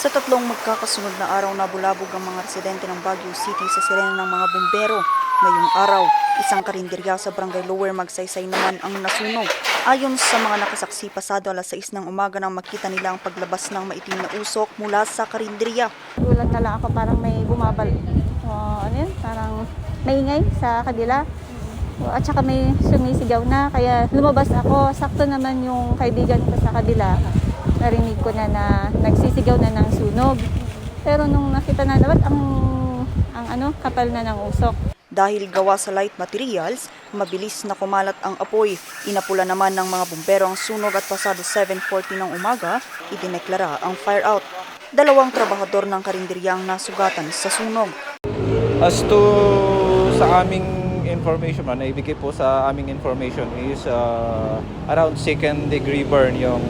Sa tatlong magkakasunod na araw na bulabog ang mga residente ng Baguio City sa sirena ng mga bumbero. Ngayong araw, isang karinderya sa Barangay Lower Magsaysay naman ang nasunog. Ayon sa mga nakasaksi pasado alas 6 ng umaga nang makita nila ang paglabas ng maitim na usok mula sa karinderya. Gulat na lang ako parang may bumabal. Uh, ano yun? Parang maingay sa kabila. At saka may sumisigaw na. Kaya lumabas ako. Sakto naman yung kaibigan ko sa kabila. Narinig ko na na nagsisigaw na ng sunog. Pero nung nakita na dapat ang, ang ano, kapal na ng usok. Dahil gawa sa light materials, mabilis na kumalat ang apoy. Inapula naman ng mga bumbero ang sunog at pasado 7.40 ng umaga, idineklara ang fire out. Dalawang trabahador ng karinderyang nasugatan sa sunog. As to sa aming information, man, naibigay po sa aming information is uh, around second degree burn yung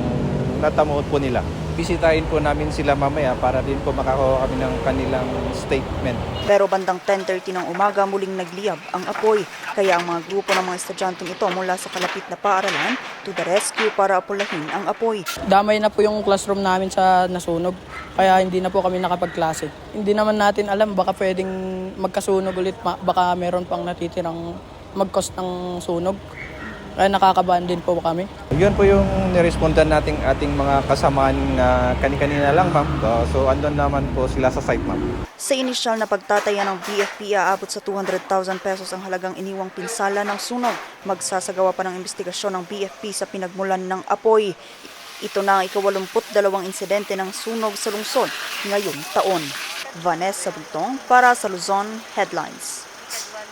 natamuot po nila. Bisitahin po namin sila mamaya para din po makakuha kami ng kanilang statement. Pero bandang 10.30 ng umaga muling nagliyab ang apoy. Kaya ang mga grupo ng mga estudyanteng ito mula sa kalapit na paaralan to the rescue para apulahin ang apoy. damay na po yung classroom namin sa nasunog. Kaya hindi na po kami nakapagklase. Hindi naman natin alam, baka pwedeng magkasunog ulit, baka meron pang natitirang mag-cause ng sunog. Kaya nakakabahan din po kami. Yun po yung nirespondan nating ating mga kasamaan na kani-kanina lang, ma'am. Uh, so, andun naman po sila sa site, ma'am. Sa inisyal na pagtataya ng BFP, aabot sa 200,000 pesos ang halagang iniwang pinsala ng sunog. Magsasagawa pa ng investigasyon ng BFP sa pinagmulan ng apoy. Ito na ang ikawalumput dalawang insidente ng sunog sa lungsod ngayong taon. Vanessa Butong para sa Luzon Headlines.